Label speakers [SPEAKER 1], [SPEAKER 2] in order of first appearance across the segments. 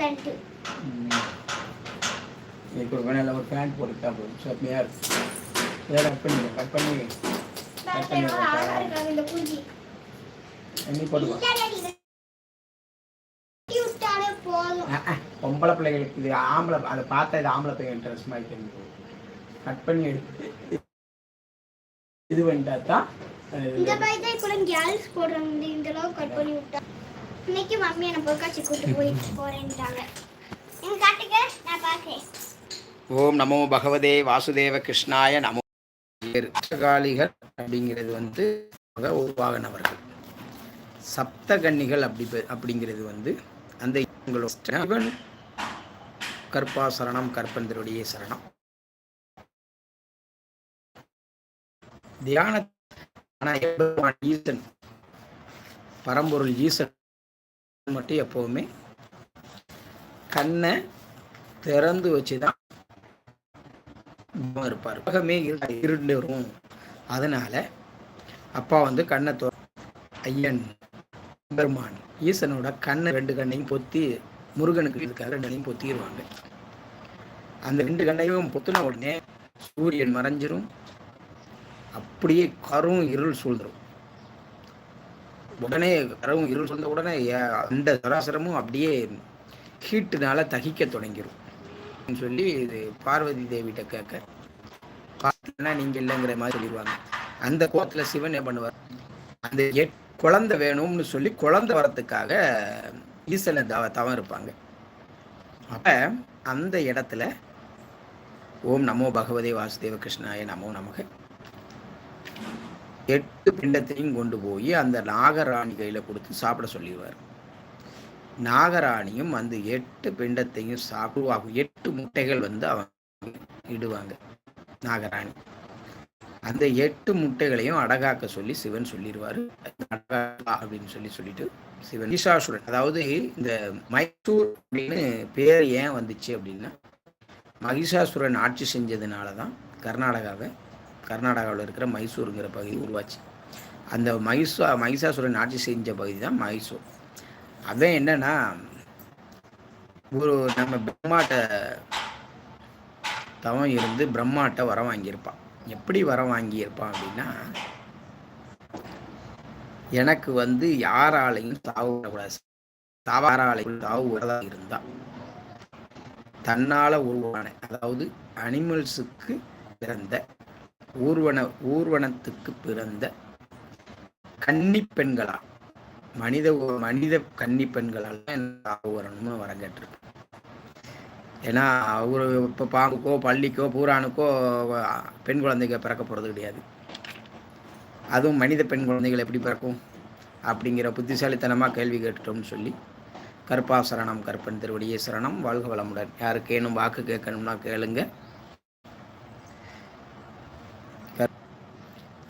[SPEAKER 1] Excellent
[SPEAKER 2] இப்போ வேணால ஒரு pant போட்டுட்டா போதும். செம்மையாக இருக்கும் இதை கட் பண்ணி கட் பண்ணி கட் பண்ணி
[SPEAKER 1] இந்த குஞ்சி.
[SPEAKER 2] எண்ணி அஹ், பொம்பளை பிள்ளைகளுக்கு இது ஆம்பளை அதை பார்த்தா இது ஆம்பளை பையன் ட்ரெஸ் மாதிரி தெரிஞ்சு கட் பண்ணி எடுத்து இது பண்ணிட்டா தான்
[SPEAKER 1] இந்த பையன் தான் இப்போ கேர்ள்ஸ் போடுறாங்க இந்த- இந்த அளவு கட் பண்ணி விட்டா. இன்னைக்கு மம்மி என்ன பொருட்காட்சி கூட்டு போயிட்டு போறேன்ட்டாங்க. எனக்கு காட்டுங்க நான் பார்க்கறேன்
[SPEAKER 2] ஓம் நமோ பகவதே வாசுதேவ கிருஷ்ணாய நமோ. காளிகள் அப்படிங்கிறது வந்து அவங்க உருவாகினவர்கள் சப்தகன்னிகள் அப்படி அப்படிங்கிறது வந்து அந்த இவன் சிவன் கற்பா சரணம் கற்பந்தருடைய சரணம். தியான ஈசன் பரம்பொருள் ஈசன் மட்டும் எப்பவுமே கண்ணை திறந்து வச்சுதான் தான் இருப்பார். உலகமே இரு- இருண்டு வரும். அதனால அப்பா வந்து கண்ணை தோ ஐயன் பெருமான் ஈசனோட கண்ணை ரெண்டு கண்ணையும் பொத்தி முருகனுக்கு இருக்காரு. ரெண்டு கண்ணையும் பொத்திடுவாங்க அந்த ரெண்டு கண்ணையும் பொத்தின உடனே சூரியன் மறைஞ்சிரும். அப்படியே கரும் இருள் சூழ்ந்துடும் உடனே கரவும் இருள் சூழ்ந்த உடனே அந்த சராசரமும் அப்படியே ஹீட்டுனால தகிக்க தொடங்கிரும். அப்படின்னு சொல்லி இது பார்வதி தேவிகிட்ட கேட்க பார்த்தீங்கன்னா நீங்கள் இல்லைங்கிற மாதிரி சொல்லிடுவாங்க அந்த கோலத்தில் சிவன் என்ன பண்ணுவார்? அந்த எட் குழந்தை வேணும்னு சொல்லி குழந்தை வரத்துக்காக ஈசனை தவ தவம் இருப்பாங்க. அப்போ அந்த இடத்துல ஓம் நமோ பகவதே வாசுதேவ கிருஷ்ணாய நமோ நமக. எட்டு பிண்டத்தையும் கொண்டு போய் அந்த நாகராணி கையில் கொடுத்து சாப்பிட சொல்லிடுவார் நாகராணியும் அந்த எட்டு பிண்டத்தையும் சாப்பிடுவாங்க எட்டு முட்டைகள் வந்து அவங்க இடுவாங்க நாகராணி. அந்த எட்டு முட்டைகளையும் அடகாக்க சொல்லி சிவன் சொல்லிடுவார். அப்படின்னு சொல்லி சொல்லிட்டு சிவன் ஈஷாசுரன் அதாவது இந்த மைசூர் அப்படின்னு பேர் ஏன் வந்துச்சு அப்படின்னா மகிஷாசுரன் ஆட்சி செஞ்சதுனால தான் கர்நாடகாவை கர்நாடகாவில் இருக்கிற மைசூருங்கிற பகுதி உருவாச்சு. அந்த மைசூ மைசாசுரன் ஆட்சி செஞ்ச பகுதி தான் மைசூர். அவன் என்னன்னா ஒரு நம்ம பிரம்மாட்ட தவம் இருந்து பிரம்மாட்ட வரம் வாங்கியிருப்பான். எப்படி வரம் வாங்கியிருப்பான் அப்படின்னா எனக்கு வந்து யாராலையும் சாவு வரக்கூடாது. சாவாராலையும் சாவு வரதா இருந்தா தன்னால் உருவான அதாவது அனிமல்ஸுக்கு பிறந்த ஊர்வன ஊர்வனத்துக்கு பிறந்த கன்னி பெண்களா? மனித மனித கன்னி பெண்களால் தான் எனக்கு வரணும்னு வரம் கேட்டிருக்கு ஏன்னா அவர் இப்போ பாம்புக்கோ பள்ளிக்கோ பூரானுக்கோ பெண் குழந்தைங்க பிறக்க போகிறது கிடையாது. அதுவும் மனித பெண் குழந்தைகள் எப்படி பிறக்கும்? அப்படிங்கிற புத்திசாலித்தனமாக கேள்வி கேட்டுட்டோம்னு சொல்லி கற்பாசரணம் கற்பன் திருவடியே சரணம் வாழ்க வளமுடன். யாருக்கேனும் வாக்கு கேட்கணும்னா கேளுங்கள்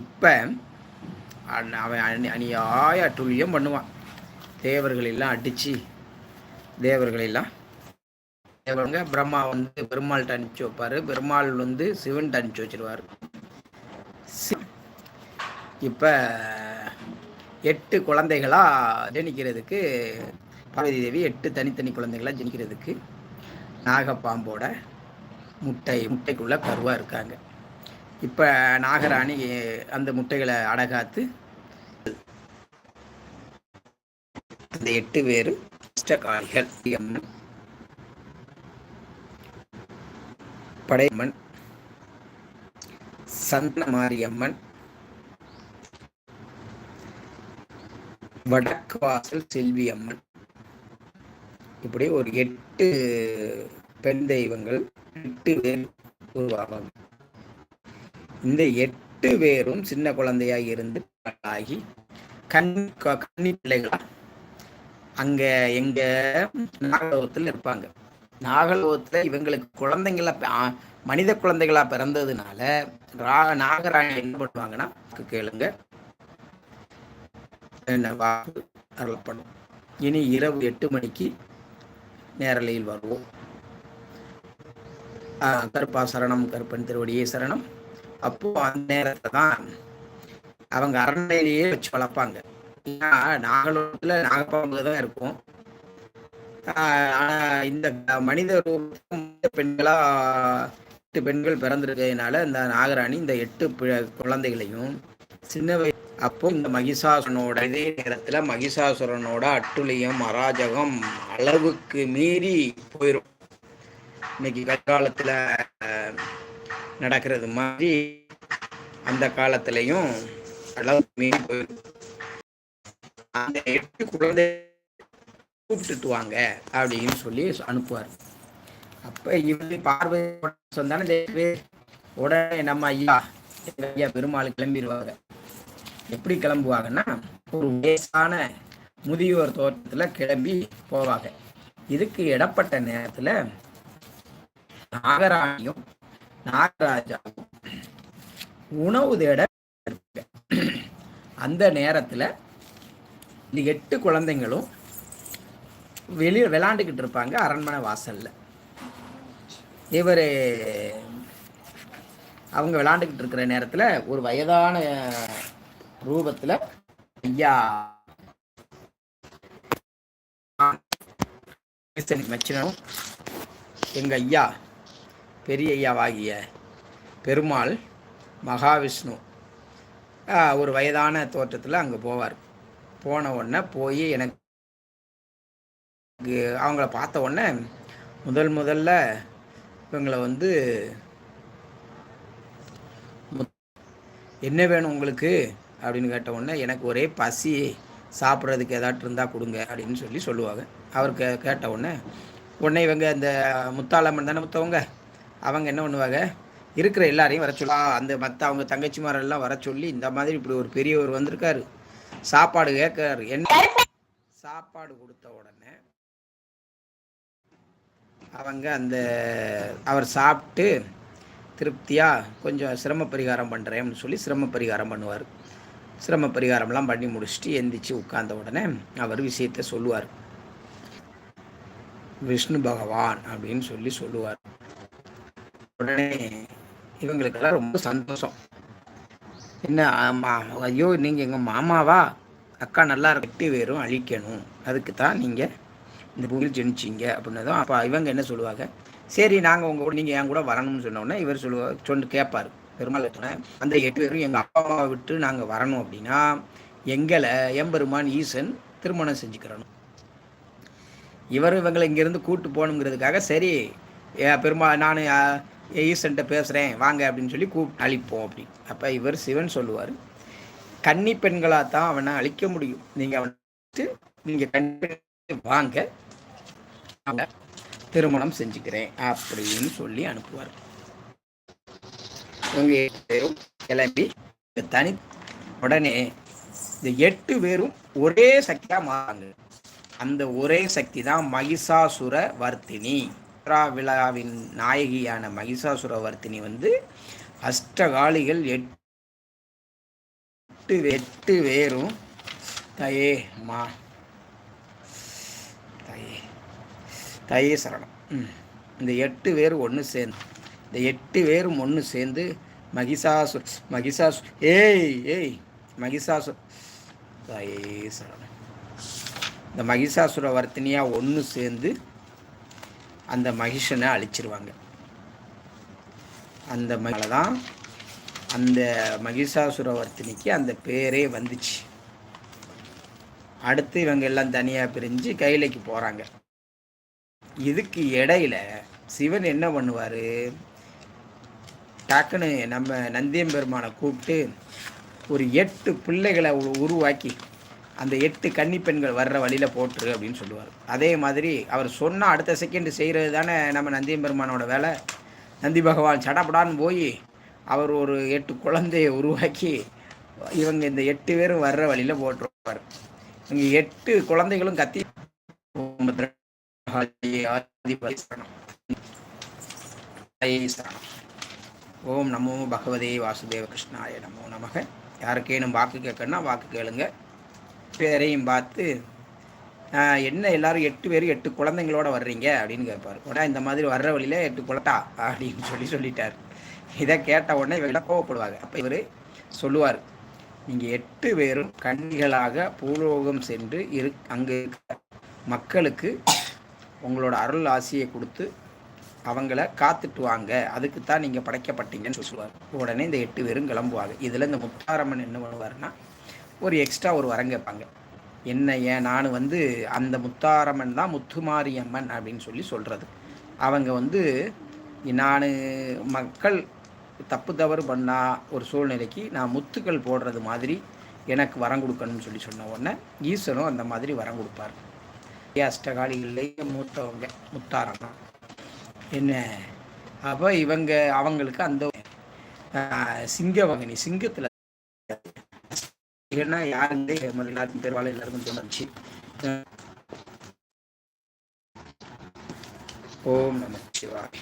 [SPEAKER 2] இப்போ அவன் அநியாய அட்டுழியம் பண்ணுவான். தேவர்களெல்லாம் அடித்து தேவர்களெல்லாம் தேவருங்க பிரம்மா வந்து பெருமாள்கிட்ட அனுப்பிச்சு வைப்பார். பெருமாள் வந்து சிவன்கிட்ட அனுப்பிச்சு வச்சிருவார். இப்போ எட்டு குழந்தைகளாக ஜனிக்கிறதுக்கு பார்வதி தேவி எட்டு தனித்தனி குழந்தைகளாக ஜனிக்கிறதுக்கு நாகப்பாம்போட முட்டை முட்டைக்குள்ளே கருவாக இருக்காங்க. இப்போ நாகராணி அந்த முட்டைகளை அடகாத்து அந்த எட்டு பேர் இஷ்டகாரிகள் அம்மன் படையம்மன் சந்தன மாரியம்மன் வடக்கு வாசல் செல்வி அம்மன் இப்படி ஒரு எட்டு பெண் தெய்வங்கள் எட்டு பேர் உருவாகும் இந்த எட்டு பேரும் சின்ன குழந்தையாக இருந்து ஆகி கண் கண்ணி கன்னி பிள்ளைகளா அங்க எங்க நாகலோகத்தில் இருப்பாங்க. நாகலோகத்தில் இவங்களுக்கு குழந்தைங்களா மனித குழந்தைகளா பிறந்ததுனால ரா- நாகராணி என்ன பண்ணுவாங்கன்னா கேளுங்க. என்ன வாக்கு அருளப்படும். இனி இரவு எட்டு மணிக்கு நேரலையில் வருவோம். கருப்பா சரணம் கருப்பன் திருவடியே சரணம். அப்போ அந்த நேரத்தில் தான் அவங்க அரண்மனையிலேயே வச்சு வளர்ப்பாங்க. ஏன்னா நாகலோகத்தில் நாகப்பாம்பு தான் இருக்கும் ஆனா இந்த மனித ரூபத்துல பெண்களா எட்டு பெண்கள் பிறந்திருக்கிறதுனால இந்த நாகராணி இந்த எட்டு பி- குழந்தைகளையும் சின்ன வயசு அப்போ இந்த மகிஷாசுரனோட இதே நேரத்துல மகிஷாசுரனோட அட்டுழியம் அராஜகம் அளவுக்கு மீறி போயிடும் இன்னைக்கு கற்காலத்துல நடக்கிறது மாதிரி அந்த காலத்திலையும் அளவு மீறி போயிடும் அந்த எட்டு குழந்தை கூப்பிட்டுட்டு வாங்க அப்படின்னு சொல்லி அனுப்புவார். அப்ப இவங்க பார்வை சொந்தானே உடனே நம்ம ஐயா எங்கள் ஐயா பெருமாள் கிளம்பிடுவாங்க எப்படி கிளம்புவாங்கன்னா ஒரு வயசான முதியோர் தோட்டத்தில் கிளம்பி போவாங்க. இதுக்கு இடப்பட்ட நேரத்துல நாகராணியும் நாகராஜாவும் உணவு தேட அந்த நேரத்துல இந்த எட்டு குழந்தைங்களும் வெளியே விளாண்டுக்கிட்டு இருப்பாங்க அரண்மனை வாசல்ல. இவர் அவங்க விளாண்டுக்கிட்டு இருக்கிற நேரத்துல ஒரு வயதான ரூபத்துல ஐயா மச்சினும் எங்கள் ஐயா பெரிய ஐயாவாகிய பெருமாள் மகாவிஷ்ணு. ஒரு வயதான தோற்றத்தில் அங்கே போவார். போன உடனே போய் எனக்கு அவங்கள பார்த்த உடனே முதல் முதல்ல இவங்களை வந்து என்ன வேணும் உங்களுக்கு? அப்படின்னு கேட்ட உடனே எனக்கு ஒரே பசி சாப்பிட்றதுக்கு ஏதாட்டு இருந்தால் கொடுங்க அப்படின்னு சொல்லி சொல்லுவாங்க. அவர் கே கேட்ட உடனே உடனே இவங்க இந்த முத்தாளம்மன் தானே முத்தவங்க? அவங்க என்ன பண்ணுவாங்க? இருக்கிற எல்லாரையும் வர சொல்லலாம் அந்த மற்ற அவங்க தங்கச்சிமாரெல்லாம் வர சொல்லி இந்த மாதிரி இப்படி ஒரு பெரியவர் வந்திருக்காரு. சாப்பாடு கேட்காரு என்ன? சாப்பாடு கொடுத்த உடனே அவங்க அந்த அவர் சாப்பிட்டு திருப்தியாக கொஞ்சம் சிரம பரிகாரம் பண்ணுறேன்னு சொல்லி சிரம பரிகாரம் பண்ணுவார். சிரம பரிகாரம்லாம் பண்ணி முடிச்சுட்டு எந்திரிச்சு உட்கார்ந்த உடனே அவர் விஷயத்தை சொல்லுவார். விஷ்ணு பகவான் அப்படின்னு சொல்லி சொல்லுவார். உடனே இவங்களுக்கெல்லாம் ரொம்ப சந்தோஷம். என்ன ஐயோ நீங்கள் எங்கள் மாமாவா? அக்கா நல்லா வெட்டி வேறும் அழிக்கணும். அதுக்கு தான் நீங்கள் இந்த பூமியில் ஜெனிச்சிங்க அப்படின்னதும் அப்போ இவங்க என்ன சொல்லுவாங்க? சரி நாங்கள் உங்கள் கூட நீங்கள் என் கூட வரணும்னு சொன்னோடனே இவர் சொல்லுவார் சொன்னு கேட்பார் பெருமாள் அந்த எட்டு பேரும் எங்கள் அப்பா அம்மாவை விட்டு நாங்கள் வரணும் அப்படின்னா எங்களை எம்பெருமான் ஈசன் திருமணம் செஞ்சுக்கிறணும். இவரும் இவங்களை இங்கேருந்து கூட்டு போகணுங்கிறதுக்காக சரி பெருமா நான் ஈசன்ட்ட பேசுகிறேன் வாங்க அப்படின்னு சொல்லி கூப்பிட்டு அழிப்போம் அப்படி. அப்போ இவர் சிவன் சொல்லுவார் கன்னி பெண்களாக தான் அவனை அழிக்க முடியும். நீங்கள் அவனை நீங்கள் கன்னி வாங்க திருமணம் செஞ்சுக்கிறேன் அப்படின்னு சொல்லி அனுப்புவார். இவங்க பேரும் கிளம்பி தனி உடனே இந்த எட்டு பேரும் ஒரே சக்தியாக மாறாங்க அந்த ஒரே சக்தி தான் மகிஷாசுர வர்த்தினி சித்ரா விழாவின் நாயகியான மகிஷாசுர வர்த்தினி வந்து அஷ்டகாளிகள் எட்டு எட்டு பேரும் தயே மா. தயே. தயே சரணம். ம். இந்த எட்டு பேர் ஒன்று சேர்ந்து இந்த எட்டு பேரும் ஒன்று சேர்ந்து மகிஷாசு மகிஷாசு ஏய் ஏய் மகிஷாசு தயே சரணம். இந்த மகிஷாசுர வர்த்தினியாக ஒன்று சேர்ந்து அந்த மகிஷனை அழிச்சிருவாங்க. அந்த மகிழ தான் அந்த மகிஷாசுரவர்த்தினிக்கு அந்த பேரே வந்துச்சு. அடுத்து இவங்க எல்லாம் தனியாக பிரிஞ்சு கையிலைக்கு போகிறாங்க இதுக்கு இடையில சிவன் என்ன பண்ணுவார்? டக்குன்னு நம்ம நந்தியம்பெருமானை கூப்பிட்டு ஒரு எட்டு பிள்ளைகளை உ- உருவாக்கி அந்த எட்டு கன்னி பெண்கள் வர்ற வழியில் போட்டுரு அப்படின்னு சொல்லுவார் அதே மாதிரி அவர் சொன்னால் அடுத்த செகண்ட் செய்கிறது தானே நம்ம நந்தியம்பெருமானோட வேலை நந்தி பகவான் சடப்படான்னு போய் அவர் ஒரு எட்டு குழந்தையை உருவாக்கி இவங்க இந்த எட்டு பேரும் வர்ற வழியில் போட்டுருவார் இவங்க எட்டு குழந்தைகளும் கத்தி ஓம் சரணம். சரணம். ஓம் நமோ பகவதே வாசுதேவ கிருஷ்ணாய நமோ நமக யாருக்கேனும் வாக்கு கேட்கணும்னா வாக்கு கேளுங்க பேரையும் பார்த்து என்ன எல்லாரும் எட்டு பேரும் எட்டு குழந்தைங்களோட வர்றீங்க? அப்படின்னு கேட்பார். உடனே இந்த மாதிரி வர்ற வழியில எட்டு குழட்டா அப்படின்னு சொல்லி சொல்லிட்டார். இதை கேட்ட உடனே இவங்களாம் கோவப்படுவாங்க. அப்போ இவர் சொல்லுவார் நீங்கள் எட்டு பேரும் கண்ணிகளாக பூலோகம் சென்று இரு அங்கே இருக்க மக்களுக்கு உங்களோட அருள் ஆசையை கொடுத்து அவங்கள காத்துட்டு வாங்க. அதுக்கு தான் நீங்கள் படைக்கப்பட்டீங்கன்னு சொல்லுவார். உடனே இந்த எட்டு பேரும் கிளம்புவாங்க. இதில் இந்த முத்தாரம்மன் என்ன பண்ணுவாருன்னா ஒரு எக்ஸ்ட்ரா ஒரு வரம் கேட்பாங்க. என்ன ஏன்? நான் வந்து அந்த முத்தாரம்மன் தான் முத்துமாரியம்மன் அப்படின்னு சொல்லி சொல்கிறது அவங்க வந்து நான் மக்கள் தப்பு தவறு பண்ணா ஒரு சூழ்நிலைக்கு நான் முத்துக்கள் போடுறது மாதிரி எனக்கு வரம் கொடுக்கணும்னு சொல்லி சொன்ன உடனே ஈஸ்வரும் அந்த மாதிரி வரம் கொடுப்பார். அஷ்டகாலிகள்லேயே மூத்தவங்க முத்தாரம்மா என்ன? அப்போ இவங்க அவங்களுக்கு அந்த சிங்க சிங்கவகனி சிங்கத்தில் இல்லைன்னா யாருந்தே எல்லாருக்கும் பெரும்பாலும் எல்லாருக்கும் தோணுச்சு. ஓம் நம சிவாய்.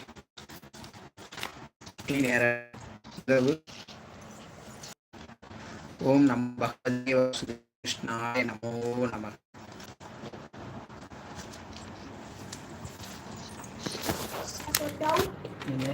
[SPEAKER 2] ஓம் நம் பகவதே கிருஷ்ணாய நமோ நம. நீங்க